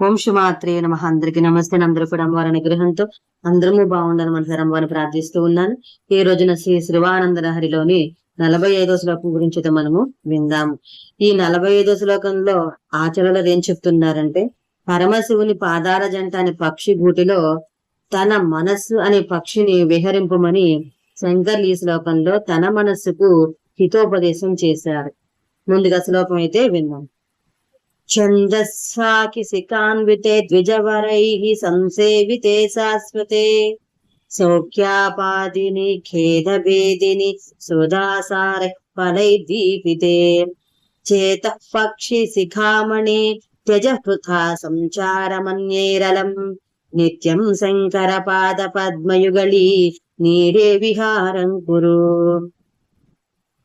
వంశమాత్రే నమ. అందరికి నమస్తే. అందరూ కూడా అమ్మవారి అనుగ్రహంతో అందరము బాగుండాలని మనసారి అమ్మవారిని ప్రార్థిస్తూ ఉన్నాను. ఈ రోజున శ్రీ శ్రీవానంద నలభై ఐదో శ్లోకం గురించి మనము విందాము. ఈ నలభై ఐదో శ్లోకంలో ఆచరణలు ఏం చెప్తున్నారంటే పరమశివుని పాదాల జంట అనే పక్షి గూటిలో తన మనస్సు అనే పక్షిని విహరింపమని శంకర్లు ఈ శ్లోకంలో తన మనస్సుకు హితోపదేశం చేశారు. ముందుగా శ్లోకం అయితే విందాం ఛందస్వాకి శిఖాన్వితే ద్విజవరైః సంసేవితే శాశ్వతే సౌఖ్యాపాదిని ఖేదభేదిని సుధాసార ఫలై దీపితే చేత పక్షి శిఖామణి త్యజ పృథా సంచారమన్యేరలం నిత్యం శంకర పాద పద్మయుగళి నీడే విహారం కురు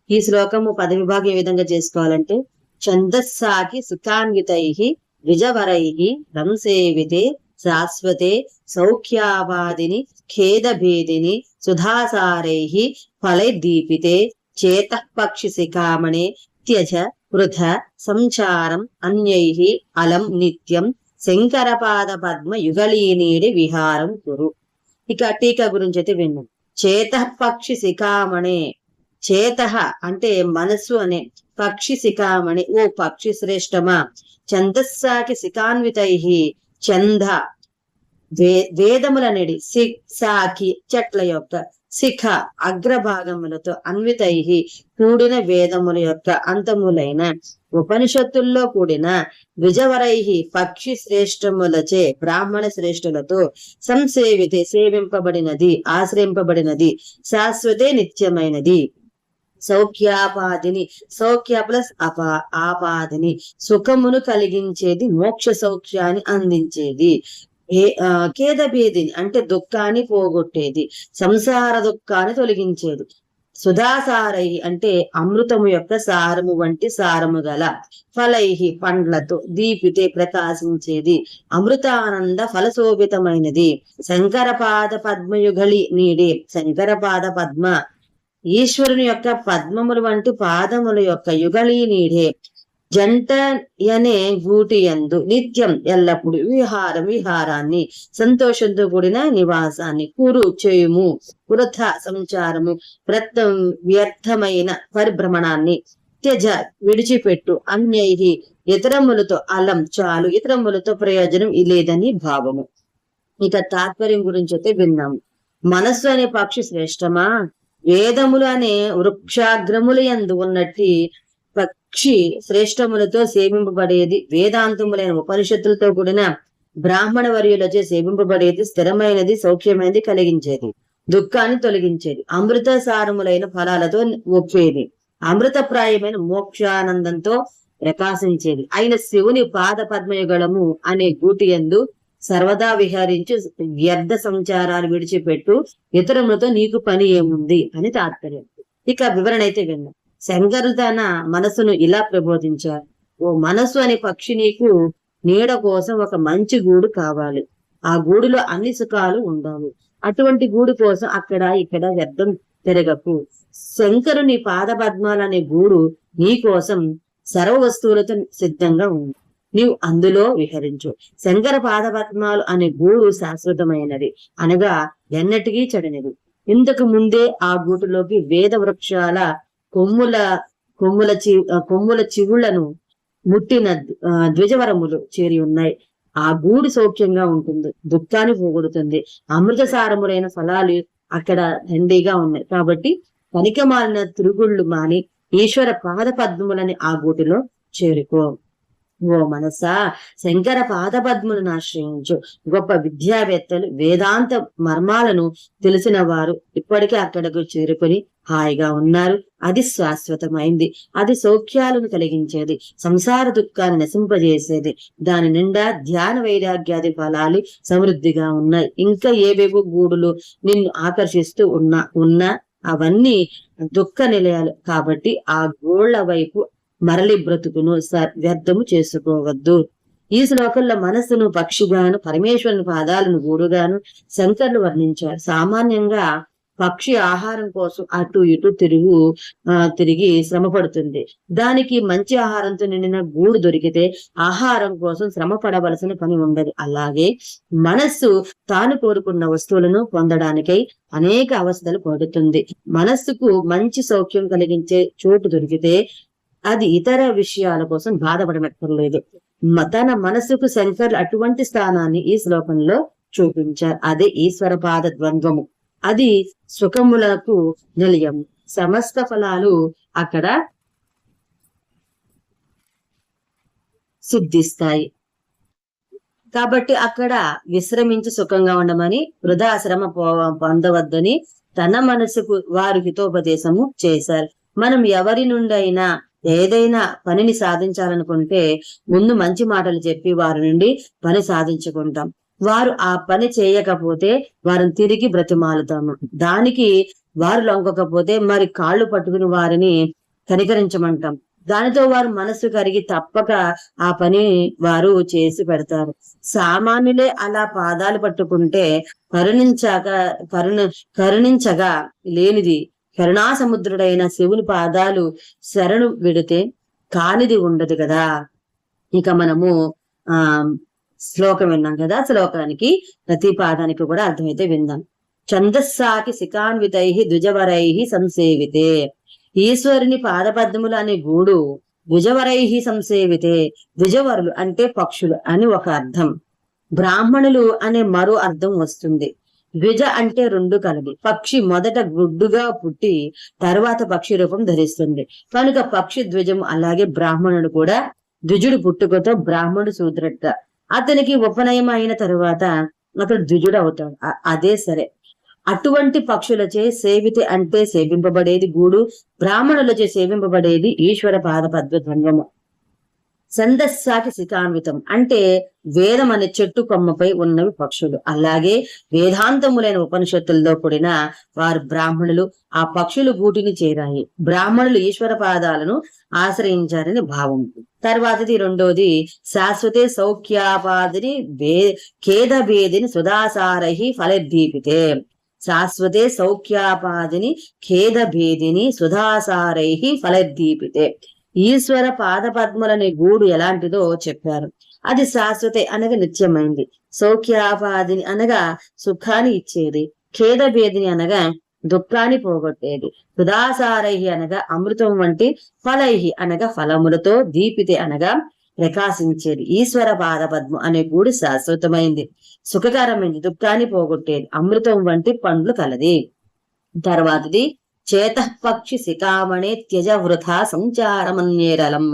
ఈ శ్లోకము పద విభాగం ఏ విధంగా చేసుకోవాలంటే ఛందస్సాకి సుఖాన్వితై విజవరై రంసేవితే శాశ్వతే సౌఖ్యావాదిని ఖేదభేదిని సుధాసారై ఫలైర్దీపితే చేతపక్షి శిఖామణే త్యజ వృథ సంచారం అన్యై అలం నిత్యం శంకరపాద పద్మ యుగళీనీడి విహారం కురు ఇక టీకా గురించి అయితే విన్నాం. చేత పక్షి శిఖామణే చేత అంటే మనస్సు అనే పక్షి శిఖామణి ఓ పక్షి శ్రేష్టమా? ఛందస్సాకి శిఖాన్వితై. చంద వే సి సాకి చెట్ల యొక్క శిఖ అగ్రభాగములతో అన్వితై. కూడిన వేదముల యొక్క అంతములైన ఉపనిషత్తుల్లో కూడిన విజవరై పక్షి శ్రేష్టములచే బ్రాహ్మణ శ్రేష్ఠులతో సంసేవితే సేవింపబడినది ఆశ్రయింపబడినది శాశ్వతే నిత్యమైనది. సౌఖ్యాపాదిని సౌఖ్య ప్లస్ అపా ఆపాదిని సుఖమును కలిగించేది మోక్ష సౌఖ్యాన్ని అందించేది. ఏ ఖేదభేదిని అంటే దుఃఖాన్ని పోగొట్టేది సంసార దుఃఖాన్ని తొలగించేది. సుధాసారై అంటే అమృతము యొక్క సారము వంటి సారము గల ఫలై పండ్లతో దీపితే ప్రకాశించేది అమృతానంద ఫలశోభితమైనది. శంకరపాద పద్మయుగళి నీడే శంకరపాద పద్మ ఈశ్వరుని యొక్క పద్మములు వంటి పాదముల యొక్క యుగళీ నీడే. జంట అనే గూటి ఎందు నిత్యం ఎల్లప్పుడు విహారం విహారాన్ని సంతోషంతో కూడిన నివాసాన్ని కురు చేయుము. వృథ సంచారము ప్రత్తం వ్యర్థమైన పరిభ్రమణాన్ని త్యజ విడిచిపెట్టు అన్యై ఇతరములతో అలం చాలు ఇతరములతో ప్రయోజనం లేదని భావము. ఇక తాత్పర్యం గురించి అయితే విన్నాము. మనస్సు అనే పక్షి శ్రేష్టమా? వేదములు అనే వృక్షాగ్రముల ఎందు ఉన్నట్టి పక్షి శ్రేష్టములతో సేవింపబడేది వేదాంతములైన ఉపనిషత్తులతో కూడిన బ్రాహ్మణ వర్యులచే సేవింపబడేది స్థిరమైనది సౌఖ్యమైనది కలిగించేది దుఃఖాన్ని తొలగించేది అమృత సారములైన ఫలాలతో ఒప్పేది అమృతప్రాయమైన మోక్షానందంతో ప్రకాశించేది. అయిన శివుని పాద పద్మయుగళము అనే గూటి ఎందు సర్వదా విహరించి వ్యర్థ సంచారాలు విడిచిపెట్టు ఇతరులతో నీకు పని ఏముంది? అని తాత్పర్యం. ఇక వివరణ అయితే విన్నాం. శంకరు తన మనసును ఇలా ప్రబోధించారు. ఓ మనసు అనే పక్షి నీకు నీడ కోసం ఒక మంచి గూడు కావాలి. ఆ గూడులో అన్ని సుఖాలు ఉండాలి అటువంటి గూడు కోసం అక్కడ ఇక్కడ వ్యర్థం తిరగకు శంకరుని పాదపద్మాలు అనే గూడు నీ కోసం సర్వ వస్తువులతో సిద్ధంగా ఉంది. నీవు అందులో విహరించు. శంకర పాదపద్మాలు అనే గూడు శాశ్వతమైనది. అనగా ఎన్నటికీ చెడనిది. ఇంతకు ముందే ఆ గూటులోకి వేద వృక్షాల కొమ్ముల కొమ్ముల చి కొమ్ముల చివుళ్ళను ముట్టిన ద్విజవరములు చేరి ఉన్నాయి. ఆ గూడు సౌఖ్యంగా ఉంటుంది. దుఃఖాన్ని పోగొడుతుంది. అమృత సారములైన ఫలాలు అక్కడ హెండీగా ఉన్నాయి. కాబట్టి కనికమాలిన తిరుగుళ్ళు మాని ఈశ్వర పాద పద్మములని ఆ గూటిలో చేరుకో. ఓ మనసా శంకర పాదపద్ములను ఆశ్రయించు. గొప్ప విద్యావేత్తలు వేదాంత మర్మాలను తెలిసిన వారు ఇప్పటికే అక్కడకు చేరుకుని హాయిగా ఉన్నారు. అది శాశ్వతమైంది. అది సౌఖ్యాలను కలిగించేది. సంసార దుఃఖాన్ని నశింపజేసేది. దాని నిండా ధ్యాన వైరాగ్యాది ఫలాలు సమృద్ధిగా ఉన్నాయి. ఇంకా ఏవేవో గూడులు నిన్ను ఆకర్షిస్తూ ఉన్నా ఉన్నా అవన్నీ దుఃఖ నిలయాలు. కాబట్టి ఆ గోళ్ళ వైపు మరలి బ్రతుకును వ్యర్థము చేసుకోవద్దు. ఈ శ్లోకంలో మనస్సును పక్షిగాను పరమేశ్వరుని పాదాలను గూడుగాను శంకర్లు వర్ణించారు. సామాన్యంగా పక్షి ఆహారం కోసం అటు ఇటు తిరుగు ఆ, తిరిగి శ్రమ పడుతుంది దానికి మంచి ఆహారంతో నిండిన గూడు దొరికితే ఆహారం కోసం శ్రమ పడవలసిన పని ఉండదు. అలాగే మనస్సు తాను కోరుకున్న వస్తువులను పొందడానికై అనేక అవస్థలు పడుతుంది. మనస్సుకు మంచి సౌఖ్యం కలిగించే చోటు దొరికితే అది ఇతర విషయాల కోసం బాధపడనక్కర్లేదు. తన మనసుకు శంకర్ అటువంటి స్థానాన్ని ఈ శ్లోకంలో చూపించారు. అదే ఈశ్వర పాద ద్వంద్వము అది సుఖములకు నిలయం. సమస్త ఫలాలు అక్కడ సిద్ధిస్తాయి. కాబట్టి అక్కడ విశ్రమించి సుఖంగా ఉండమని వృధాశ్రమ పో- పొందవద్దని తన మనసుకు వారు హితోపదేశము చేశారు. మనం ఎవరి నుండైనా ఏదైనా పనిని సాధించాలనుకుంటే ముందు మంచి మాటలు చెప్పి వారి నుండి పని సాధించుకుంటాం. వారు ఆ పని చేయకపోతే వారిని తిరిగి బ్రతిమాలుతాము. దానికి వారు లొంగకపోతే మరి కాళ్ళు పట్టుకుని వారిని కనికరించమంటాం. దానితో వారు మనస్సు కరిగి తప్పక ఆ పని వారు చేసి పెడతారు. సామాన్యులే అలా పాదాలు పట్టుకుంటే కరుణించాక కరుణ కరుణించగా లేనిది కరుణాసముద్రుడైన శివుని పాదాలు శరణు విడితే కానిది ఉండదు కదా. ఇక మనము ఆ శ్లోకం విన్నాం కదా శ్లోకానికి ప్రతి పాదానికి కూడా అర్థమైతే విందాం. ఛందస్సాకి శిఖాన్వితై ద్విజవరై సంసేవితే. ఈశ్వరుని పాదపద్మములు అనే గూడు భుజవరై సంసేవితే. ద్విజవరులు అంటే పక్షులు అని ఒక అర్థం. బ్రాహ్మణులు అనే మరో అర్థం వస్తుంది. ద్విజ అంటే రెండు కలది. పక్షి మొదట గుడ్డుగా పుట్టి తరువాత పక్షి రూపం ధరిస్తుంది. కనుక పక్షి ద్విజం అలాగే బ్రాహ్మణుడు కూడా ద్విజుడు పుట్టుకతో బ్రాహ్మణుడు శూద్రట అతనికి ఉపనయం అయిన తరువాత అతడు ద్విజుడు అవుతాడు. అదే సరే. అటువంటి పక్షులచే సేవితి అంటే సేవింపబడేది గూడు. బ్రాహ్మణులచే సేవింపబడేది ఈశ్వర పాద పద్మధ్వన్యము సందస్సాకి శిఖాన్వితం అంటే వేదం అనే చెట్టు కొమ్మపై ఉన్నవి పక్షులు. అలాగే వేదాంతములైన ఉపనిషత్తులతో కూడిన వారు బ్రాహ్మణులు ఆ పక్షులు గూటిని చేరాయి. బ్రాహ్మణులు ఈశ్వర పాదాలను ఆశ్రయించారని భావం. తర్వాతది రెండోది శాశ్వతే సౌఖ్యాపాదిని వే ఖేద భేదిని సుధాసారై ఫలదీపితే శాశ్వతే సౌఖ్యాపాదిని ఖేద భేదిని సుధాసారై ఫలదీపితే ఈశ్వర పాదపద్ములని గూడు ఎలాంటిదో చెప్పారు. అది శాశ్వత అనగా నిత్యమైంది. సౌఖ్యాపాధిని అనగా సుఖాన్ని ఇచ్చేది. ఖేదభేదిని అనగా దుఃఖాన్ని పోగొట్టేది. సుధాసారై అనగా అమృతం వంటి ఫలైహి అనగా ఫలములతో దీపితే అనగా ప్రకాశించేది. ఈశ్వర పాద పద్మ అనే గూడు శాశ్వతమైంది. సుఖకరమైంది దుఃఖాన్ని పోగొట్టేది. అమృతం వంటి పండ్లు కలది. తర్వాతది చేతపక్షి శిఖామణి త్యజ వృథా సంచారమన్యేరలం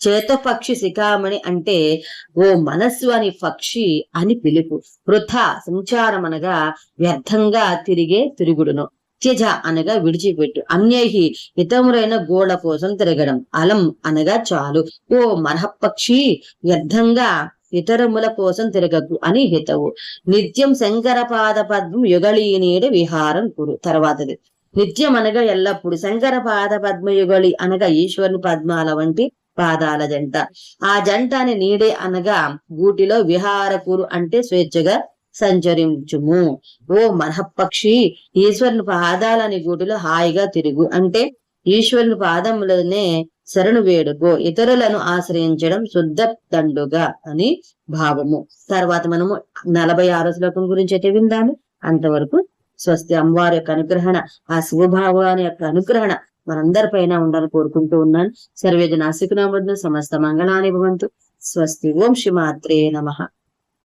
చేతపక్షి శిఖామణి అంటే ఓ మనస్సు అని పక్షి అని పిలుపు. వృథా సంచారం అనగా వ్యర్థంగా తిరిగే తిరుగుడును. త్యజ అనగా విడిచిపెట్టు. అన్యహి హితమురైన గోడ కోసం తిరగడం. అలం అనగా చాలు. ఓ మనఃపక్షి వ్యర్థంగా ఇతరముల కోసం తిరగకు అని హితవు. నిత్యం శంకర పాద పద్మం యుగళీనేడు విహారం కురు. తర్వాతది. నిత్యం అనగా ఎల్లప్పుడు. శంకర పాద పద్మయుగళి అనగా ఈశ్వరుని పద్మాల వంటి పాదాల జంట. ఆ జంట అని నీడే అనగా గూటిలో విహారకురు అంటే స్వేచ్ఛగా సంచరించుము. ఓ మనఃపక్షి ఈశ్వరుని పాదాలని గూటిలో హాయిగా తిరుగు అంటే ఈశ్వరుని పాదములనే శరణు వేడుకో ఇతరులను ఆశ్రయించడం శుద్ధ దండుగా అని భావము. తర్వాత మనము నలభై ఆరో శ్లోకం గురించి అయితే విందాము. అంతవరకు స్వస్తి అమ్మవారి యొక్క అనుగ్రహణ ఆ శివభావాని యొక్క అనుగ్రహణ మనందరిపైన ఉండాలని కోరుకుంటూ ఉన్నాను. సర్వేజన ఆశికునామద్దు సమస్త మంగళాని భవంతు. స్వస్తి. ఓం శ్రీ మాత్రే నమః.